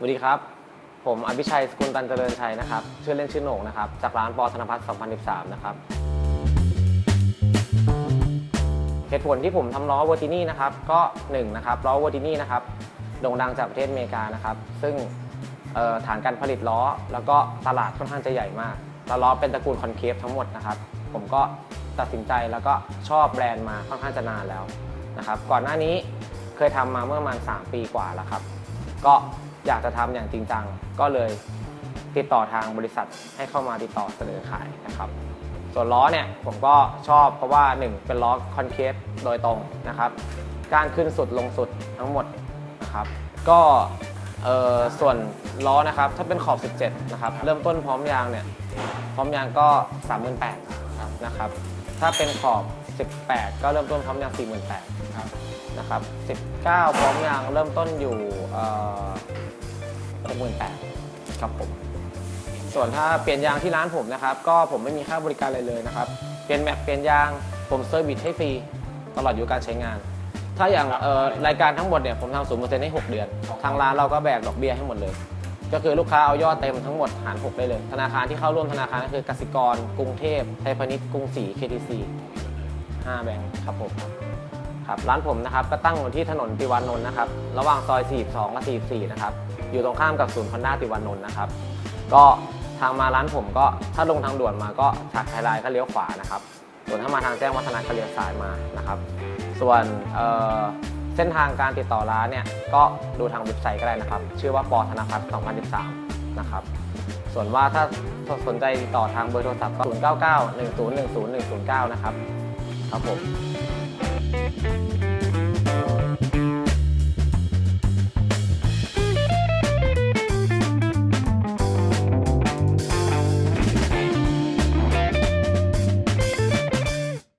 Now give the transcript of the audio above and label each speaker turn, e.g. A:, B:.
A: สวัสดีครับ ผมอภิชัยสกุลตันเจริญชัยนะครับ ชื่อเล่นชื่อโหน่งนะครับ จากร้านปอธนพัฒน์2013 นะครับ เหตุผลที่ผมทำล้อเวอร์ตินี่นะครับ ก็1นะครับล้อเวอร์ตินี่นะครับ โด่งดังจากประเทศอเมริกานะครับ ซึ่งฐานการผลิตล้อ แล้วก็ตลาดค่อนข้างจะใหญ่มากแล้วล้อเป็นตระกูลคอนเคฟทั้งหมดนะครับ ผมก็ตัดสินใจแล้วก็ชอบแบรนด์มาค่อนข้างจะนานแล้วนะครับ ก่อนหน้านี้เคยทำมาเมื่อประมาณ 3 ปีกว่าแล้วครับ ก็อยากจะทำอย่างจริงจังก็เลยติดต่อทางบริษัทให้เข้ามาติดต่อเสนอขายนะครับส่วนล้อเนี่ยผมก็ชอบเพราะว่า 1 เป็นล้อคอนเคฟโดยตรงนะครับการขึ้นสุดลงสุดทั้งหมดนะครับก็ส่วนล้อนะครับถ้าเป็นขอบ 17 นะครับ เริ่มต้นพร้อมยางเนี่ย พร้อมยางก็ 38,000นะครับ ถ้าเป็นขอบ 18 ก็เริ่มต้นพร้อมยาง 48,000
B: ครับ
A: นะครับ 19 พร้อมยางเริ่มต้นอยู่เอ่อ68,000ครับผม ส่วนถ้าเปลี่ยนยางที่ร้านผมนะครับ ก็ผมไม่มีค่าบริการอะไรเลยนะครับ เปลี่ยนแม็กเปลี่ยนยางผมเซอร์วิสให้ฟรีตลอดอายุการใช้งาน ถ้าอย่างเอ่อรายการทั้งหมดเนี่ยผมทำศูนย์เปอร์เซ็นต์ให้ 6 เดือน ทางร้านเราก็แบกดอกเบี้ยให้หมดเลย ก็คือลูกค้าเอายอดเต็มทั้งหมดหาร6ได้เลย ธนาคารที่เข้าร่วมธนาคารก็คือกสิกร กรุงเทพไทยพาณิชย์กรุงศรี KTC 5แบงค์ครับผมครับร้านผมนะครับก็ตั้งอยู่ที่ถนนติวานนท์นะครับระหว่างซอย 42 กับ 44 นะครับอยู่ตรงข้ามกับศูนย์คอนด้าติวานนท์นะครับก็ทางมาร้านผมก็ถ้าลงทางด่วนมาก็ฉากไทยไลน์ก็เลี้ยวขวานะครับส่วนถ้ามาทางแจ้งวัฒนะก็เลี้ยวซ้ายมานะครับ ส่วน เส้นทางการติดต่อร้านเนี่ยก็ดูทางเว็บไซต์ก็ได้นะครับ ชื่อว่าปอธนาพัฒน์2013 นะครับ ส่วนว่าถ้าสนใจติดต่อทางเบอร์โทรศัพท์ก็ 099 1010 109 นะครับ ครับผม